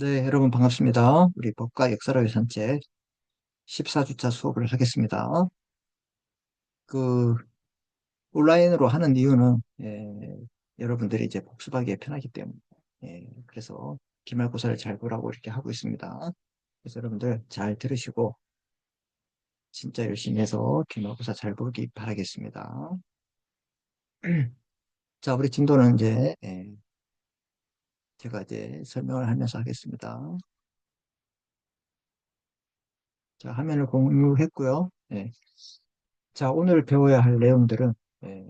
네, 여러분 반갑습니다. 우리 법과 역사를 위한 산책 14주차 수업을 하겠습니다. 그 온라인으로 하는 이유는 예, 여러분들이 이제 복습하기에 편하기 때문에 예, 그래서 기말고사를 잘 보라고 이렇게 하고 있습니다. 그래서 여러분들 잘 들으시고 진짜 열심히 해서 기말고사 잘 보기 바라겠습니다. 자, 우리 진도는 이제 예, 제가 이제 설명을 하면서 하겠습니다. 자, 화면을 공유했고요. 예. 자, 오늘 배워야 할 내용들은, 예,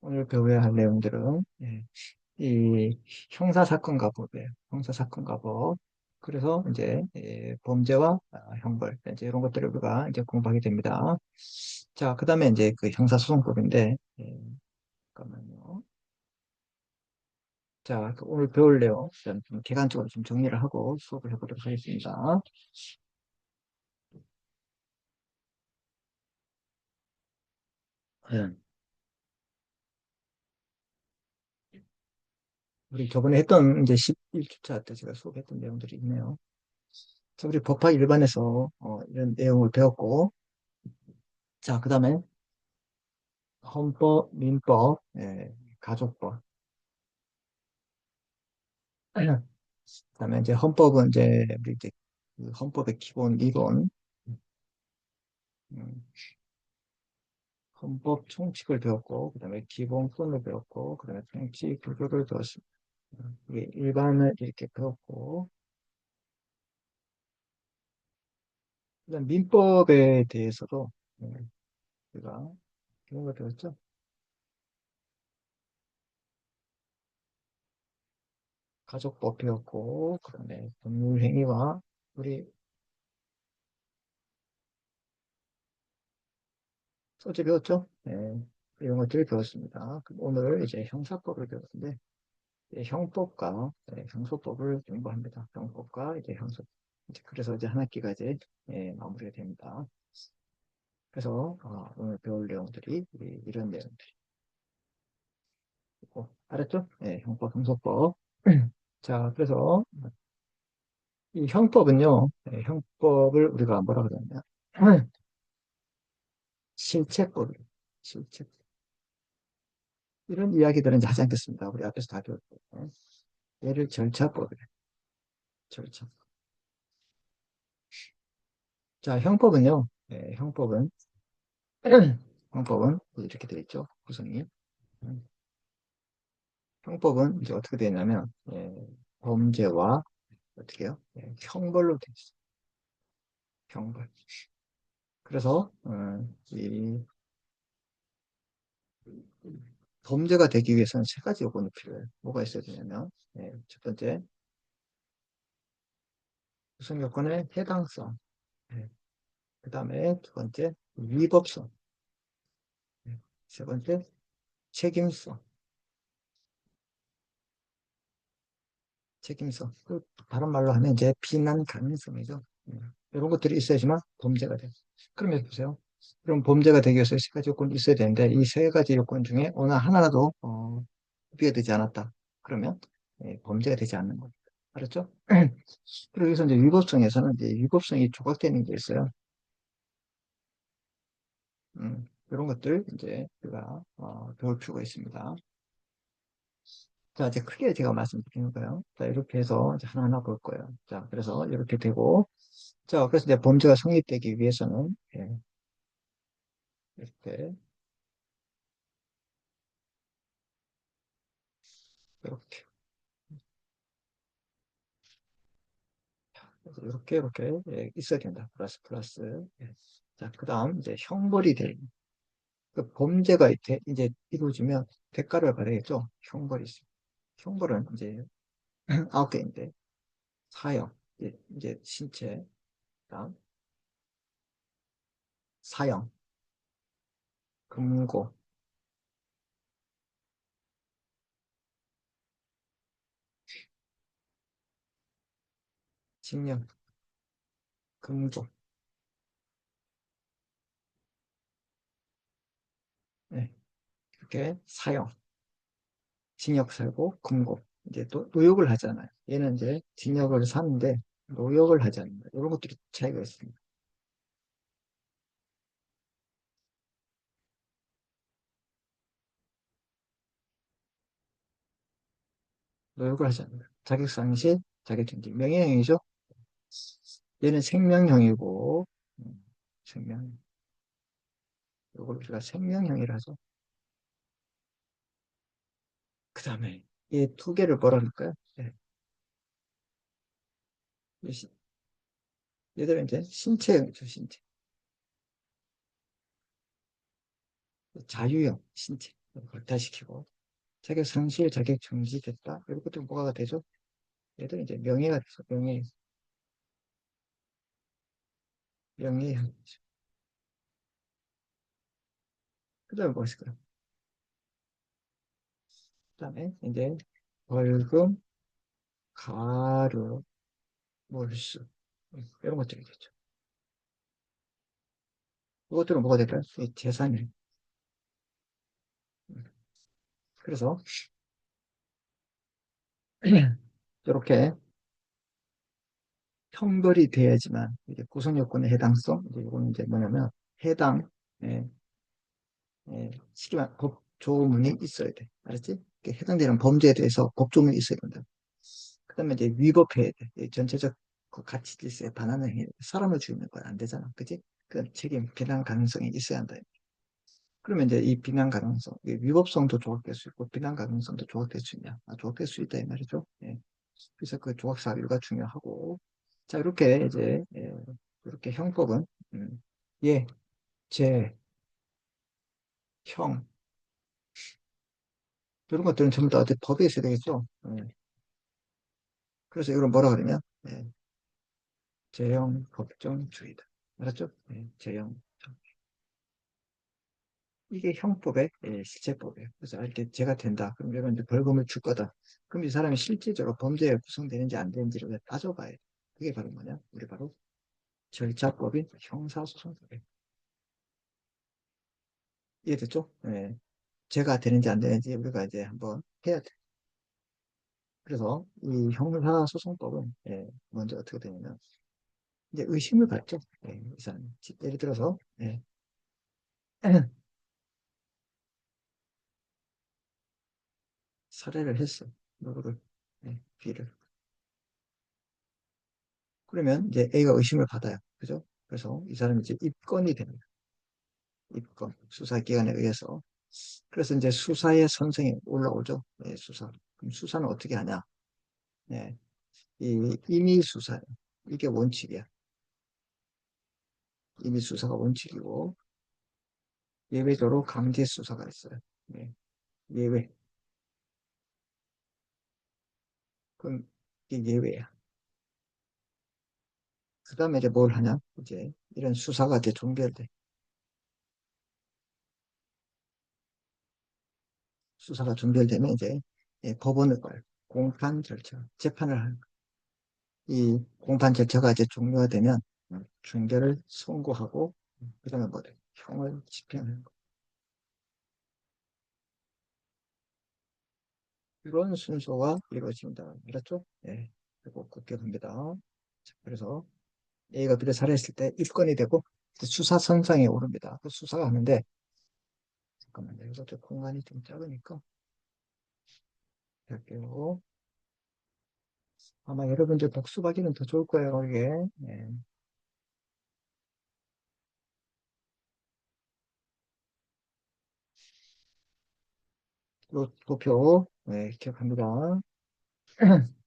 오늘 배워야 할 내용들은, 예, 이 형사사건가법이에요. 형사사건가법. 그래서 이제, 예, 범죄와 아, 형벌, 이제 이런 것들을 우리가 이제 공부하게 됩니다. 자, 그 다음에 이제 그 형사소송법인데, 예, 잠깐만요. 자, 그 오늘 배울 내용, 좀 개관적으로 좀 정리를 하고 수업을 해보도록 하겠습니다. 예. 우리 저번에 했던 이제 11주차 때 제가 수업했던 내용들이 있네요. 자, 우리 법학 일반에서 어, 이런 내용을 배웠고, 자, 그 다음에 헌법, 민법, 예, 가족법. 그 다음에 이제 헌법은 이제 우리 이제 그 헌법의 기본 이론, 음, 헌법 총칙을 배웠고, 그 다음에 기본권을 배웠고, 그 다음에 정치 구조를 배웠습니다. 음, 이게 일반을 이렇게 배웠고, 그다음 민법에 대해서도 예, 우리가 그런 걸 배웠죠. 가족법 배웠고, 그 다음에 법률 행위와 우리 어제 배웠죠? 네, 이런 것들을 배웠습니다. 오늘 이제 형사법을 배웠는데, 이제 형법과 네, 형소법을 공부합니다. 형법과 이제 형소. 이제 그래서 이제 한 학기가 이제 예, 마무리가 됩니다. 그래서 어, 오늘 배울 내용들이 이- 이런 내용들이. 알았죠? 네, 형법, 형소법. 자, 그래서 이 형법은요, 네, 형법을 우리가 뭐라 그러냐. 실체법이에요. 실체법. 이런 이야기들은 이제 하지 않겠습니다. 우리 앞에서 다 배웠고. 얘를 절차법이래. 절차법. 자, 형법은요. 예, 형법은 형법은 이렇게 되어 있죠. 구성이. 음, 형법은 이제 어떻게 되어 있냐면 예, 범죄와 어떻게 해요? 예, 형벌로 되어 있어요. 형벌. 그래서 음, 이 범죄가 되기 위해서는 세 가지 요건이 필요해요. 뭐가 있어야 되냐면 예, 첫 번째 구성 요건의 해당성. 예, 그 다음에 두 번째 위법성. 예, 세 번째 책임성. 책임성. 그 다른 말로 하면 이제 비난 가능성이죠. 음, 이런 것들이 있어야지만 범죄가 돼요. 그러면 보세요. 그럼 범죄가 되기 위해서 세 가지 요건이 있어야 되는데 이 세 가지 요건 중에 어느 하나라도 어, 비가 되지 않았다. 그러면 예, 범죄가 되지 않는 겁니다. 알았죠? 그리고 여기서 이제 위법성에서는 이제 위법성이 조각되는 게 있어요. 음, 이런 것들 이제 우리가 어, 배울 필요가 있습니다. 자, 이제 크게 제가 말씀드리는 거예요. 자, 이렇게 해서 하나하나 볼 거예요. 자, 그래서 이렇게 되고, 자, 그래서 이제 범죄가 성립되기 위해서는, 예, 이렇게, 이렇게, 이렇게, 이렇게, 예, 있어야 된다. 플러스, 플러스. 예. 자, 그 다음, 이제 형벌이 될, 그 범죄가 이제, 이루어지면 대가를 받아야겠죠? 형벌이 있어요. 형벌은 이제 아홉 개인데, 사형, 이제, 이제 신체, 그다음 사형, 금고, 징역, 금고, 네, 이렇게 사형, 징역 살고, 금고 이제 또 노역을 하잖아요. 얘는 이제 징역을 사는데 노역을 하지 않는다. 이런 것들이 차이가 있습니다. 노역을 하지 않는다. 자격상실, 자격정지. 명예형이죠. 얘는 생명형이고, 음, 생명. 이걸 우리가 생명형이라 하죠. 그 다음에 이 두 개를 뭐라 그럴까요? 네. 얘들은 이제 신체형이죠, 신체. 자유형, 신체. 걸타시키고. 자격 상실, 자격 정지됐다. 이런 것들 뭐가 되죠? 얘들은 이제 명예가 돼서 명예, 명예형이죠. 그 다음에 뭐가 있을까요? 그 다음에 이제 벌금, 가료, 몰수 이런 것들이 되죠. 이것들은 뭐가 될까요? 재산이. 그래서 이렇게 형벌이 돼야지만 이제 구성 요건의 해당성 이제 이거는 이제 뭐냐면 해당 예, 예, 시기만 법조문이 있어야 돼. 알았지? 해당되는 범죄에 대해서 법조문이 있어야 된다. 그 다음에 이제 위법해야 돼. 전체적 그 가치 질서에 반하는 행위. 사람을 죽이는 건 안 되잖아. 그지? 그 책임, 비난 가능성이 있어야 한다. 그러면 이제 이 비난 가능성, 위법성도 조각될 수 있고 비난 가능성도 조각될 수 있냐? 아, 조각될 수 있다 이 말이죠. 예. 그래서 그 조각 사유가 중요하고 자 이렇게 이제 예, 이렇게 형법은 음, 예, 제, 형 이런 것들은 전부 다 법에 있어야 되겠죠. 예. 그래서 이걸 뭐라 그러냐? 예. 제형 법정주의다. 알았죠? 예, 제형 이게 형법의 예, 실체법이에요. 그래서 이렇게 죄가 된다. 그럼 이런 이제 벌금을 줄 거다. 그럼 이 사람이 실질적으로 범죄에 구성되는지 안 되는지를 따져봐야 돼. 그게 바로 뭐냐? 우리 바로 절차법인 형사소송법이에요. 이해됐죠? 예. 죄가 되는지 안 되는지 우리가 이제 한번 해야 돼. 그래서 이 형사 소송법은 예, 먼저 어떻게 되냐면 이제 의심을 받죠. 예, 이 사람 예를 들어서 예. 살해를 했어. 누구를 예, B를. 그러면 이제 A가 의심을 받아요. 그죠? 그래서 이 사람이 이제 입건이 됩니다. 입건 수사기관에 의해서 그래서 이제 수사의 선생이 올라오죠. 네, 수사. 그럼 수사는 어떻게 하냐? 네, 이 임의 수사 이게 원칙이야. 임의 수사가 원칙이고 예외적으로 강제 수사가 있어요. 네, 예외. 그럼 이게 예외야. 그 다음에 이제 뭘 하냐? 이제 이런 수사가 이제 종결돼. 수사가 종결되면 이제 예, 법원을 가요. 공판 절차, 재판을 하는 이 공판 절차가 이제 종료가 되면 중결을 선고하고 그 다음에 뭐 형을 집행하는 거. 이런 순서가 이루어집니다. 알았죠? 예. 그리고 그렇게 갑니다. 그래서 A가 B를 살해했을 때 입건이 되고 수사 선상에 오릅니다. 그 수사가 하는데 잠깐만요. 이것도 공간이 좀 작으니까 할게요. 아마 여러분들 복수하기는 더 좋을 거예요. 이게 네. 도표 네, 기억합니다.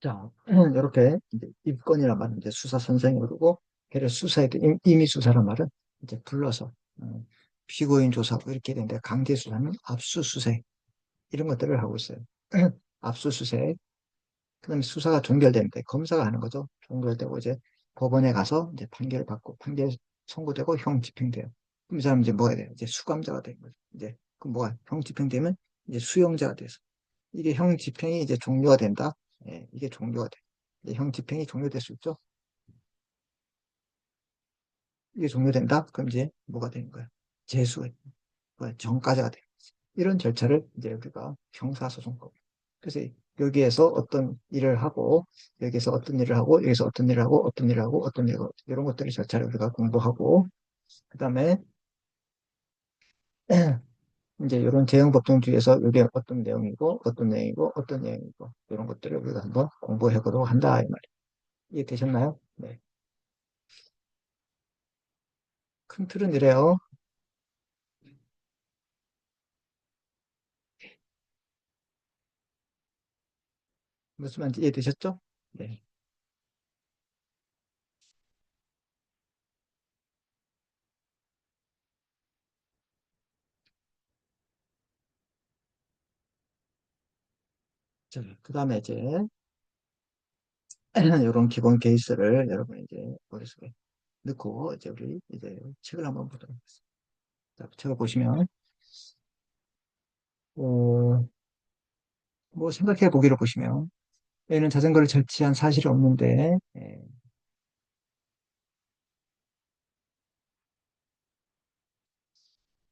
자, 이렇게 이제 입건이란 말은 이제 수사 선생이 오르고, 걔를 수사에 임의 수사란 말은 이제 불러서 어, 피고인 조사하고 이렇게 되는데 강제 수사는 압수수색 이런 것들을 하고 있어요. 압수수색 그다음에 수사가 종결되면 돼. 검사가 하는 거죠. 종결되고 이제 법원에 가서 이제 판결을 받고 판결 선고되고 형 집행돼요. 그럼 이 사람 이제 뭐가 돼요? 이제 수감자가 되는 거죠. 이제 그럼 뭐가 형 집행되면 이제 수용자가 돼서 이게 형 집행이 이제 종료가 된다. 예, 이게 종료가 돼. 이제 형 집행이 종료될 수 있죠. 이게 종료된다. 그럼 이제 뭐가 되는 거야? 재수가 뭐야? 정가자가 돼. 이런 절차를 이제 우리가 형사소송법. 그래서 여기에서 어떤 일을 하고 여기서 어떤 일을 하고 여기서 어떤 일을 하고 어떤 일을 하고 어떤 일을 하고 이런 것들을 절차를 우리가 공부하고 그 다음에 이제 이런 재형법정 주의에서 이게 어떤 내용이고 어떤 내용이고 어떤 내용이고 이런 것들을 우리가 한번 공부해 보도록 한다 이 말이에요. 이해 되셨나요? 네. 큰 틀은 이래요. 무슨 말인지 이해되셨죠? 네. 그 다음에 이제 이런 기본 케이스를 여러분 이제 머릿속에 넣고 이제 우리 이제 책을 한번 보도록 하겠습니다. 자, 책을 보시면 어, 뭐 생각해 보기로 보시면 얘는 자전거를 설치한 사실이 없는데 예,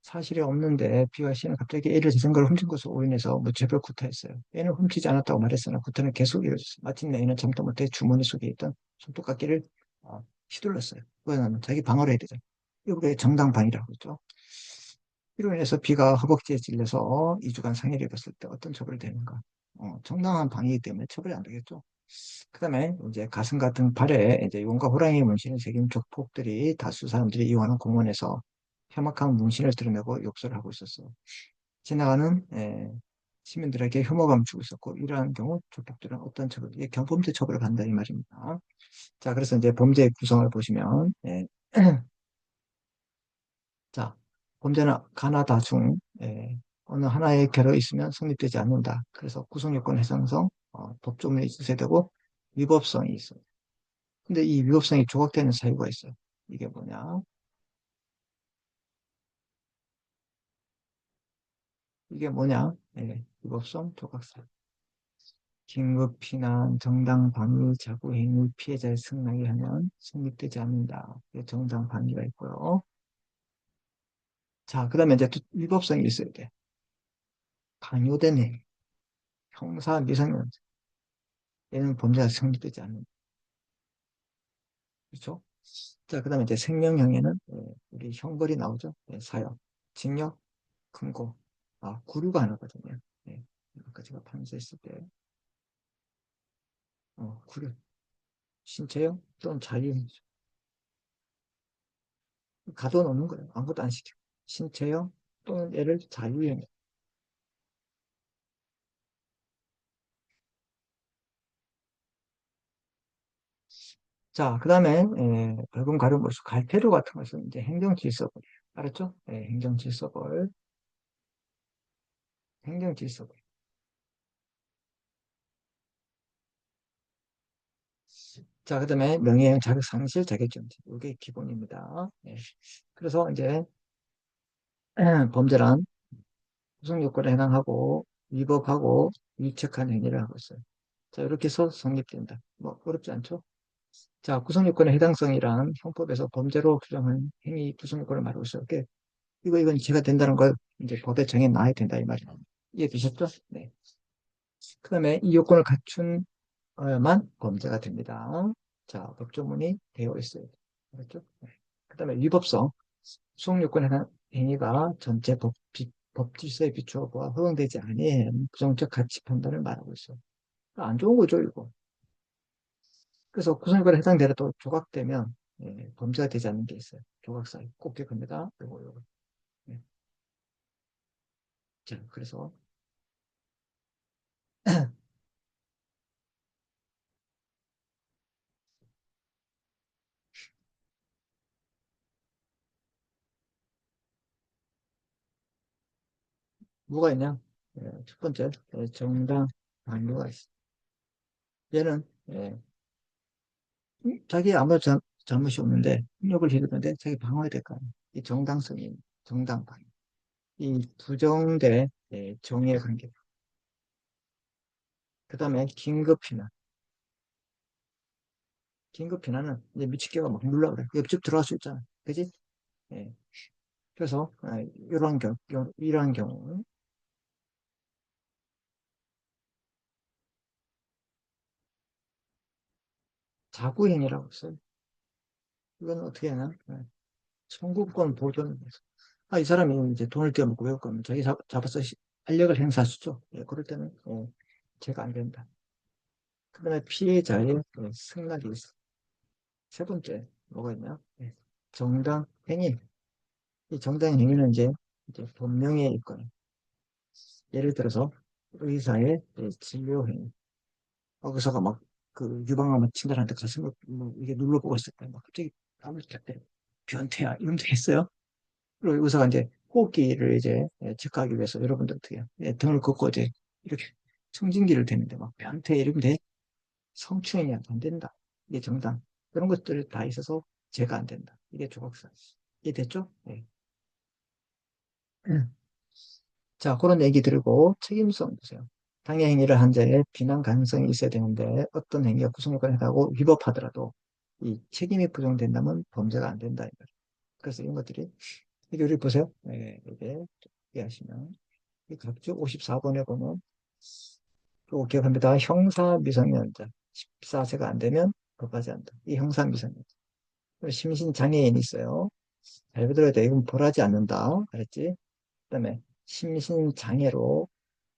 사실이 없는데 비와 씨는 갑자기 애를 자전거를 훔친 것으로 오인해서 무차별 구타했어요. 애는 훔치지 않았다고 말했으나 구타는 계속 이어졌어요. 마침내 애는 참다 못해 주머니 속에 있던 손톱깎이를 어, 휘둘렀어요. 왜냐하면 자기 방어를 해야 되잖아요. 이게 정당방위라고 했죠. 이로 인해서 비가 허벅지에 찔려서 2주간 상해를 입었을 때 어떤 처벌이 되는가? 어, 정당한 방위이기 때문에 처벌이 안 되겠죠. 그 다음에 이제 가슴 같은 발에 이제 용과 호랑이 문신을 새긴 족폭들이 다수 사람들이 이용하는 공원에서 혐악한 문신을 드러내고 욕설을 하고 있었어요. 지나가는 예, 시민들에게 혐오감을 주고 있었고 이러한 경우 족폭들은 어떤 처벌, 이게 경범죄 처벌을 받는다 이 말입니다. 자, 그래서 이제 범죄의 구성을 보시면 예. 자, 범죄는 가나다 중 예, 어느 하나에 결여 있으면 성립되지 않는다. 그래서 구성요건 해상성, 어, 법조문이 있어야 되고 위법성이 있어요. 근데 이 위법성이 조각되는 사유가 있어요. 이게 뭐냐? 이게 뭐냐? 예, 위법성, 조각사유. 긴급 피난, 정당 방위, 자구 행위, 피해자의 승낙에 하면 성립되지 않는다. 정당 방위가 있고요. 자, 그 다음에 이제 위법성이 있어야 돼. 강요된 행위, 형사 미성년자. 얘는 범죄가 성립되지 않는다. 그렇죠? 자, 그 다음에 이제 생명형에는 예, 우리 형벌이 나오죠. 예, 사형, 징역, 금고, 아, 구류가 하나거든요. 예, 아까 제가 판사했을 때, 어, 구류, 신체형 또는 자유형이죠. 가둬놓는 거예요. 아무것도 안 시켜. 신체형 또는 얘를 자유형. 자, 그 다음에 벌금 가려 벌수 갈패류 같은 것은 이제 행정 질서벌이에요. 알았죠? 예, 행정 질서벌. 행정 질서벌. 자, 그 다음에 명예훼손, 자격상실, 자격정지. 이게 기본입니다. 예. 그래서 이제 범죄란 구성 요건에 해당하고 위법하고 위책한 행위를 하고 있어요. 자, 이렇게 해서 성립된다. 뭐 어렵지 않죠? 자, 구성요건의 해당성이란 형법에서 범죄로 규정한 행위 구성요건을 말하고 있어요. 이거 이건 제가 된다는 걸 이제 법에 정해 놔야 된다 이 말이에요. 이해 되셨죠? 네. 그 다음에 이 요건을 갖춘 만 범죄가 됩니다. 자, 법조문이 되어 있어요. 그렇죠? 네. 그 다음에 위법성. 수용 요건에 해당 행위가 전체 법, 비, 법 질서에 비추어 보아 허용되지 아니한 부정적 가치 판단을 말하고 있어요. 안 좋은 거죠, 이거. 그래서 구성요건에 해당되더라도 조각되면 예, 범죄가 되지 않는 게 있어요. 조각사유. 꼭 기억합니다. 요거, 요거. 네. 자, 그래서 뭐가 있냐? 예, 첫 번째, 예, 정당 방위가 있어. 얘는 예, 자기 아무 자, 잘못이 없는데 협력을 해주는데 자기 방어해야 될거 아니에요. 이 정당성이 정당방. 이 부정대 예, 정의의 관계. 그 다음에 긴급 피난. 긴급 피난은 이제 미치게가 막 눌러 그래. 옆집 들어갈 수 있잖아. 그지? 예. 그래서 아, 이런 경우, 이러한 경우 자구행위라고 써요. 이건 어떻게 하냐? 예. 청구권 보존을 위해서. 아, 이 사람이 이제 돈을 떼어먹고 외울 거면 자기 잡, 잡아서 시- 알력을 행사하시죠. 예, 그럴 때는 예, 제가 안 된다. 그 다음에 피해자의 예, 승낙이 있어. 세 번째, 뭐가 있냐? 예, 정당 행위. 이 정당 행위는 이제, 이제 본명의 있거나, 예를 들어서 의사의 예, 진료 행위. 어, 의사가 막 그 유방암 친절한테 가서 뭐 이게 눌러보고 있을 때 막 갑자기 암을 켰대. 변태야. 이러면 되겠어요? 의사가 이제 호흡기를 이제 예, 체크하기 위해서 여러분들 어떻게? 예, 등을 긋고 이제 이렇게 청진기를 대는데 막 변태 이러면 돼. 성추행이 안 된다. 이게 정당. 그런 것들 다 있어서 제가 안 된다. 이게 조각사. 이게 됐죠? 네. 음. 자, 그런 얘기 들고 책임성 보세요. 당해 행위를 한 자의 비난 가능성이 있어야 되는데 어떤 행위가 구성요건에 해당하고 위법하더라도 이 책임이 부정된다면 범죄가 안 된다. 그래서 이런 것들이 이게 우리 보세요. 네, 이게 이해하시면 이 각주 54번에 보면 또 기억합니다. 형사 미성년자 14세가 안 되면 법하지 않는다. 이 형사 미성년자. 심신 장애인이 있어요. 잘 들어야 돼. 이건 벌하지 않는다. 알았지? 그 다음에 심신 장애로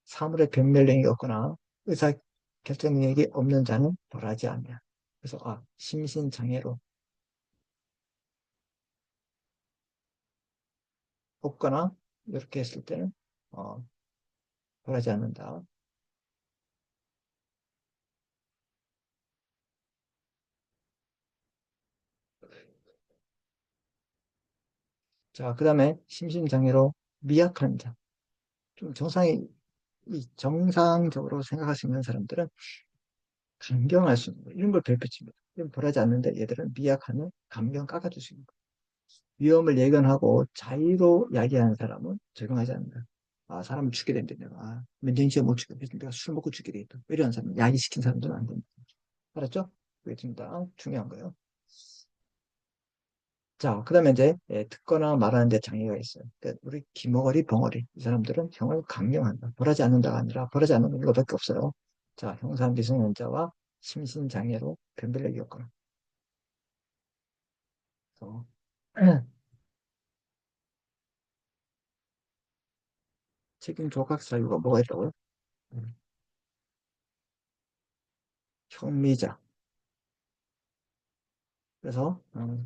사물의 변별력이 없거나 의사 결정 능력이 없는 자는 벌하지 않냐. 그래서 아 심신 장애로 없거나 이렇게 했을 때는 어, 벌하지 않는다. 자, 그 다음에 심신장애로 미약한 자. 좀 정상이, 이 정상적으로 생각하시는 사람들은 감경할 수 있는 거 이런 걸 별표칩니다. 이건 벌하지 않는데 얘들은 미약하는 감경 깎아줄 수 있는 거 위험을 예견하고 자의로 야기하는 사람은 적용하지 않는다. 아, 사람을 죽게 된다. 내가. 아, 면정시에 못 죽게. 그래서 내가 술 먹고 죽게 되겠다. 이런 사람, 야기시킨 사람들은 안 된다. 알았죠? 그게 진짜 중요한 거예요. 자, 그 다음에 이제 예, 듣거나 말하는 데 장애가 있어요. 그러니까 우리 기머거리, 벙어리 이 사람들은 형을 강경한다. 벌하지 않는다가 아니라 벌하지 않는 이거밖에 없어요. 자, 형사 미성년자와 심신장애로 변별력이 없거나. 그래서 책임 조각 사유가 뭐가 있다고요? 음, 혐의자. 그래서 어,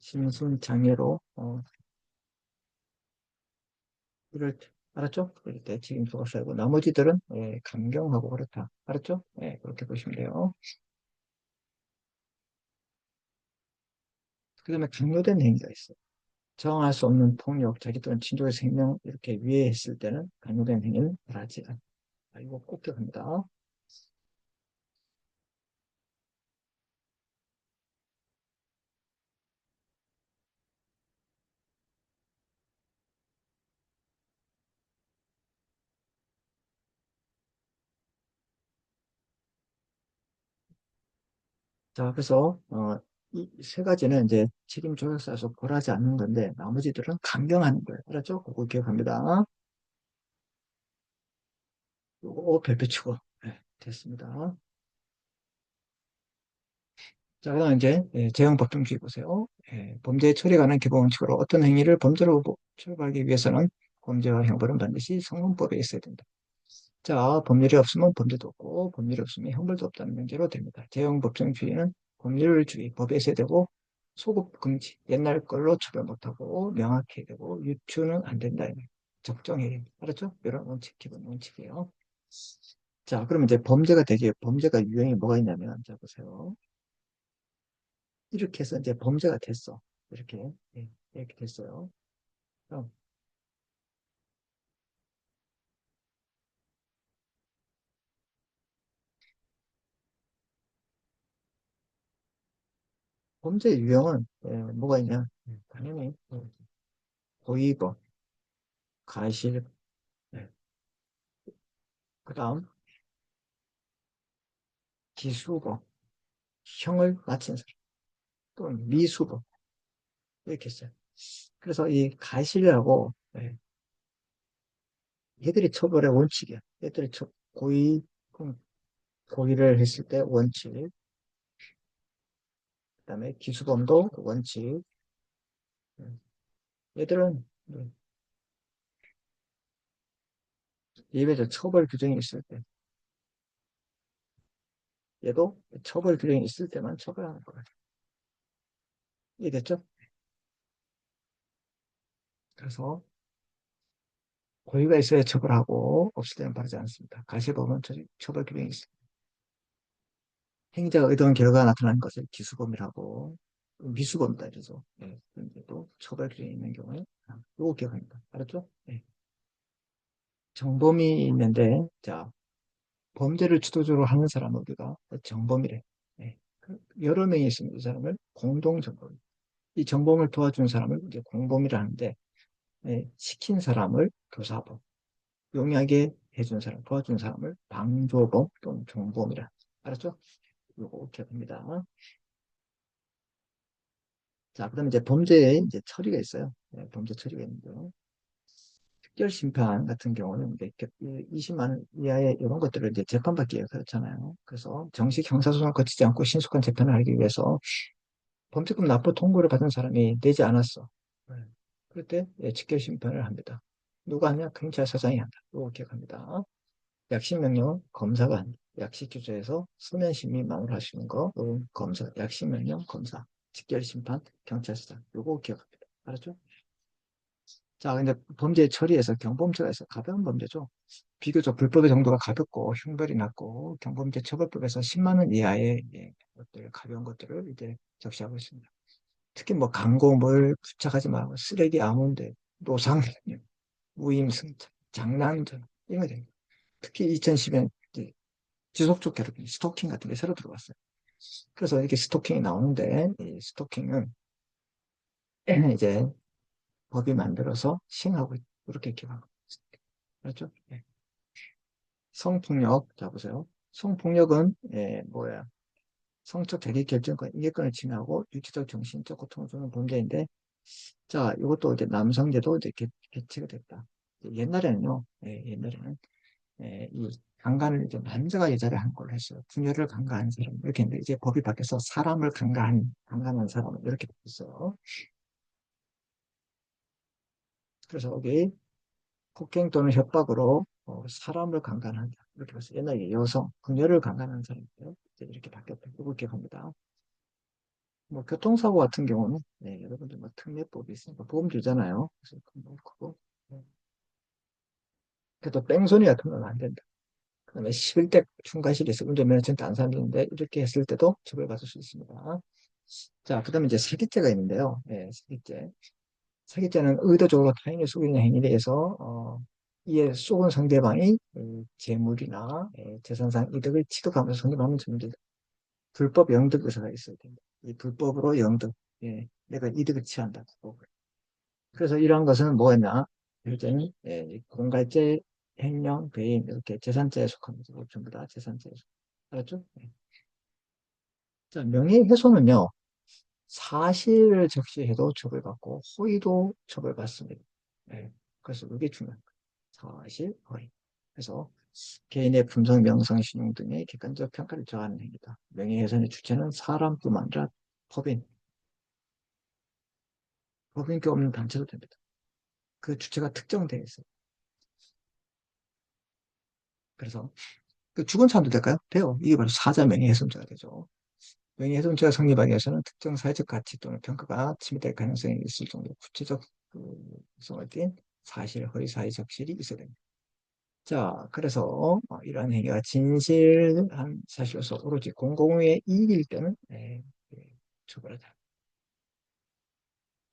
심신장애로 어, 이럴 때, 알았죠? 그럴 때 책임 조각 사유고 나머지들은 예, 감경하고 그렇다. 알았죠? 예, 그렇게 보시면 돼요. 그 다음에 강요된 행위가 있어요. 정할 수 없는 폭력, 자기 또는 친족의 생명 이렇게 위해했을 때는 강요된 행위는 말하지 않다. 이거 꼭 기억합니다. 자, 그래서 어, 이 세 가지는 이제 책임 조력사에서 벌하지 않는 건데 나머지들은 강경하는 거예요. 알았죠? 그거 기억합니다. 요거 별표 치고 네, 됐습니다. 자, 그 다음 이제 예, 재형 법정주의 보세요. 예, 범죄 처리에 관한 기본 원칙으로 어떤 행위를 범죄로 처벌하기 위해서는 범죄와 형벌은 반드시 성문법에 있어야 된다. 자, 법률이 없으면 범죄도 없고 법률이 없으면 형벌도 없다는 명제로 됩니다. 재형 법정주의는 법률주의 법에 되고 소급 금지 옛날 걸로 처벌 못하고 명확해야 되고 유추는 안 된다. 적정해야 됩니다. 알았죠? 이런 원칙 기본 원칙이에요. 자, 그러면 이제 범죄가 되게 범죄가 유형이 뭐가 있냐면 자 보세요. 이렇게 해서 이제 범죄가 됐어. 이렇게 예, 이렇게 됐어요. 그럼 범죄 유형은 예, 뭐가 있냐? 당연히 어, 고의범, 가실, 예. 그다음 기수범, 형을 마친 사람, 또는 미수범 이렇게 있어요. 그래서 이 가실하고 예, 얘들이 처벌의 원칙이야. 얘들이 처, 고의 고의를 했을 때 원칙, 그 다음에 기수범도 원칙. 예. 얘들은 예, 예외적 처벌 규정이 있을 때 얘도 처벌 규정이 있을 때만 처벌하는 거예요. 이해됐죠? 그래서 고의가 있어야 처벌하고 없을 때는 바르지 않습니다. 가시범은 처벌 규정이 있습니다. 행위자가 의도한 결과가 나타나는 것을 기수범이라고 미수범이다 이래서 네, 또 처벌 규정이 있는 경우에 이거 기억합니다. 알았죠? 네. 정범이 있는데 자 범죄를 주도적으로 하는 사람은 우리가 정범이래. 네. 여러 명이 있으면 이 사람을 공동정범. 이 정범을 도와준 사람을 이제 공범이라 하는데 네. 시킨 사람을 교사범. 용이하게 해준 사람, 도와준 사람을 방조범 또는 정범이라. 알았죠? 요거 기억합니다. 자, 그 다음에 이제 범죄에 이제 처리가 있어요. 네, 범죄 처리가 있는데요. 특별 심판 같은 경우는 이제 20만 원 이하의 이런 것들을 이제 재판받기에 그렇잖아요. 그래서 정식 형사소송을 거치지 않고 신속한 재판을 하기 위해서 범죄금 납부 통보를 받은 사람이 내지 않았어. 네. 그럴 때 예, 직결 심판을 합니다. 누가 하냐? 경찰서장이 한다. 이거 기억합니다. 약식 명령 검사가 한다. 약식 규제에서 서면 심의만으로 하시는 거, 검사, 약식 명령 검사, 직결 심판 경찰서장. 이거 기억합니다. 알았죠? 자, 근데 범죄 처리에서 경범죄가 있어 가벼운 범죄죠. 비교적 불법의 정도가 가볍고 흉벌이 낮고 경범죄 처벌법에서 10만 원 이하의 예, 것들 가벼운 것들을 이제 적시하고 있습니다. 특히 뭐 강공물 부착하지 말고 쓰레기 아몬드, 노상, 무임승차, 장난전 이런 거 됩니다. 특히 2010년 지속적 괴롭힘, 스토킹 같은 게 새로 들어왔어요. 그래서 이렇게 스토킹이 나오는데 이 스토킹은 이제 법이 만들어서 시행하고 이렇게 기억하고. 그렇죠? 네. 성폭력, 자 보세요. 성폭력은 예, 뭐야? 성적 자기 결정권, 인격권을 침해하고 육체적, 정신적 고통을 주는 범죄인데, 자 이것도 이제 남성제도 이제 개, 개체가 됐다. 옛날에는요, 예, 옛날에는 예, 이 강간을 이제 남자가 여자를 한 걸로 했어요. 부녀를 강간한 사람 이렇게 했는데 이제 법이 바뀌어서 사람을 강간 강간한 사람은 이렇게 바뀌었어요. 그래서 여기 폭행 또는 협박으로 어, 사람을 강간한다. 이렇게 봤어요. 옛날에 여성, 그녀를 강간하는 사람이에요. 이렇게 바뀌었다. 이걸 기억합니다. 뭐 교통사고 같은 경우는 네, 여러분들 뭐 특례법이 있으니까 보험 주잖아요. 그래서 그거 네. 그래도 뺑소니 같은 건 안 된다. 그 다음에 11대 중과실에서 운전면허증 딴 사람인데 이렇게 했을 때도 처벌받을 수 있습니다. 자, 그 다음에 이제 사기죄가 있는데요. 네, 사기죄. 사기죄는 의도적으로 타인을 속이는 행위에 의해서 어, 이에 속은 상대방이 그 재물이나 예, 재산상 이득을 취득하면서 성립하는 점입니다. 불법 영득 의사가 있어야 됩니다. 이 불법으로 영득, 예, 내가 이득을 취한다. 불법을. 그래서 이러한 것은 뭐였냐? 일제는 예, 공갈죄, 횡령, 배임 이렇게 재산죄에 속합니다. 전부 다 재산죄에 속. 알았죠? 예. 자, 명예훼손은요. 사실을 적시해도 처벌받고 허위도 처벌받습니다. 네. 그래서 이게 중요한 거예요. 사실, 허위. 그래서 개인의 품성, 명성, 신용 등의 객관적 평가를 저하는 행위다. 명예훼손의 주체는 사람뿐만 아니라 법인, 법인격 없는 단체도 됩니다. 그 주체가 특정되어 있어요. 그래서 그 죽은 사람도 될까요? 돼요. 이게 바로 사자 명예훼손죄가 되죠. 명예훼손죄가 성립하기 위해서는 특정 사회적 가치 또는 평가가 침해될 가능성이 있을 정도 구체적 성을 띈 사실, 허위 사회 적실이 있어야 됩니다. 자, 그래서 어, 이러한 행위가 진실한 사실로서 오로지 공공의 이익일 때는 네, 네, 처벌하자.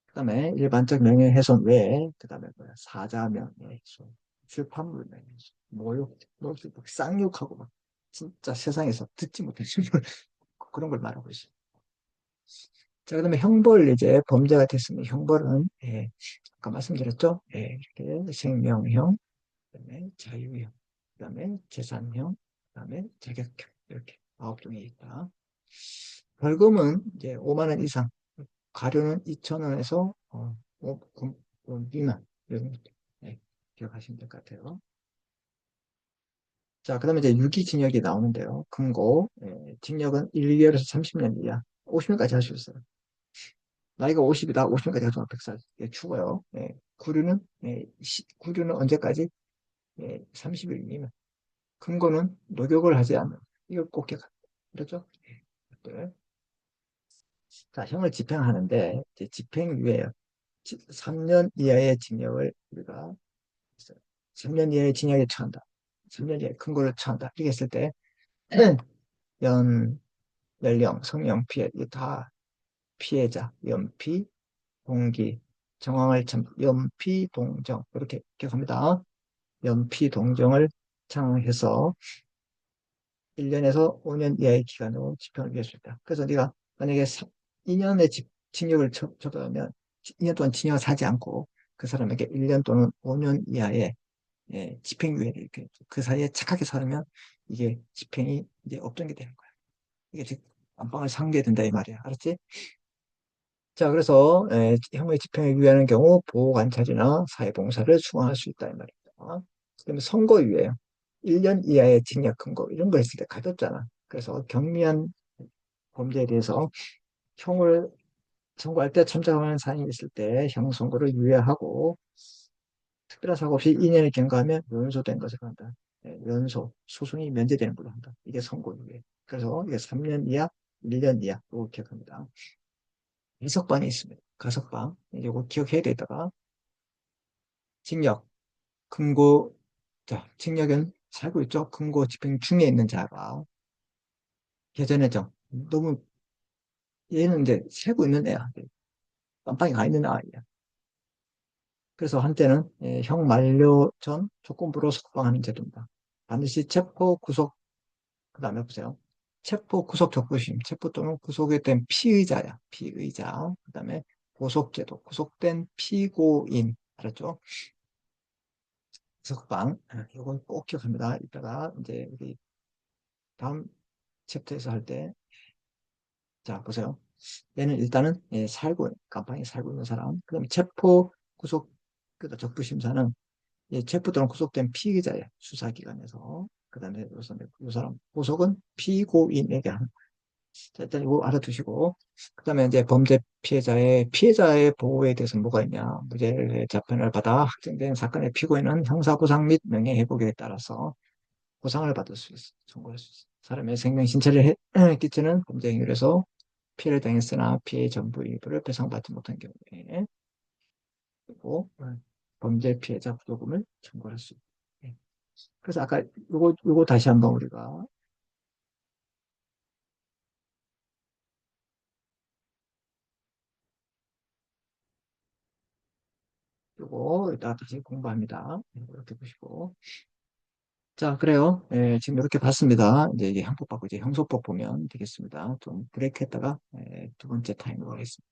그 다음에 일반적 명예훼손 외에 그 다음에 뭐야 사자 명예훼손, 출판물 명예훼손, 모욕, 모욕, 쌍욕하고 막 진짜 세상에서 듣지 못할 실물 그런 걸 말하고 있어요. 자, 그 다음에 형벌 이제 범죄가 됐으면 형벌은 예, 아까 말씀드렸죠? 예, 이렇게 생명형, 그 다음에 자유형, 그 다음에 재산형, 그 다음에 자격형 이렇게 아홉 종이 있다. 벌금은 이제 5만 원 이상, 가료는 2천 원에서 어, 5, 9, 미만 이런 예, 기억하시면 될 것 같아요. 자, 그 다음에 이제 유기징역이 나오는데요. 금고, 예, 징역은 1개월에서 30년 이하, 50년까지 할 수 있어요. 나이가 50이다, 50년까지 가져가 100살, 예, 죽어요. 예, 구류는, 예, 시, 구류는 언제까지? 예, 30일 미만. 금고는 녹욕을 하지 않는, 이걸 꼭 기억합니다. 그렇죠? 예, 네. 자, 형을 집행하는데, 이제 집행유예요. 3년 이하의 징역을 우리가 3년 이하의 징역에 처한다. 3년 이하의 큰거를 처한다. 이렇게 했을 때, 연, 연령, 성령, 피해, 다 피해자, 연피, 동기, 정황을 참, 연피, 동정. 이렇게 기억합니다. 연피, 동정을 창해서 1년에서 5년 이하의 기간으로 집행을 위할 수 있다. 그래서 네가 만약에 2년의 집, 징역을 처벌하면 2년 동안 징역을 사지 않고 그 사람에게 1년 또는 5년 이하의 예, 집행유예를 이렇게 그 사이에 착하게 살면 이게 집행이 이제 게 되는 거야. 이게 즉 안방을 상게 된다 이 말이야. 알았지? 자, 그래서 예, 형의 집행에 유예하는 경우 보호관찰이나 사회봉사를 수행할 수 있다 이 말입니다. 그다음에 선고유예요. 1년 이하의 징역 근거 이런 거 했을 때 가볍잖아. 그래서 경미한 범죄에 대해서 형을 선고할 때 참작하는 사람이 있을 때 형 선고를 유예하고 특별한 사고 없이 2년을 경과하면 연소된 것을 한다. 예, 연소, 소송이 면제되는 걸로 한다. 이게 선고유예. 그래서 이게 3년 이하, 1년 이하로 기억합니다. 해석방이 있습니다. 가석방. 이거 기억해야 되다가 징역, 금고, 자, 징역은 살고 있죠. 금고 집행 중에 있는 자가 개전해정. 너무 얘는 이제 살고 있는 애야. 깜빵에 가 있는 아이야. 그래서 한때는 예, 형 만료 전 조건부로 석방하는 제도입니다. 반드시 체포 구속 그 다음에 보세요. 체포 구속 적부심, 체포 또는 구속에 된 피의자야. 피의자. 그 다음에 보속제도, 구속된 피고인. 알았죠? 석방. 이건 꼭 기억합니다. 이따가 이제 우리 다음 챕터에서 할 때. 자, 보세요. 얘는 일단은 예, 살고, 깜빵에 살고 있는 사람. 그 다음에 체포 구속, 그 적부심사는 예, 체포 또는 구속된 피의자예요. 수사기관에서. 그 다음에 이 사람 보석은 피고인에게 하는. 자, 일단 이거 알아두시고 그 다음에 이제 범죄 피해자의 피해자의 보호에 대해서 뭐가 있냐 무죄 재판을 받아 확정된 사건의 피고인은 형사보상 및 명예회복에 따라서 보상을 받을 수 있어 청구할 수 있어 사람의 생명 신체를 해, 끼치는 범죄 행위에서 피해를 당했으나 피해 전부 일부를 배상받지 못한 경우에 그리고 범죄 피해자 부도금을 청구할 수 있다. 그래서 아까 요거, 요거 다시 한번 우리가 요거 이따 다시 공부합니다. 이렇게 보시고. 자, 그래요. 예, 지금 이렇게 봤습니다. 이제 이게 형법 받고 이제 형소법 보면 되겠습니다. 좀 브레이크 했다가 예, 두 번째 타임으로 하겠습니다.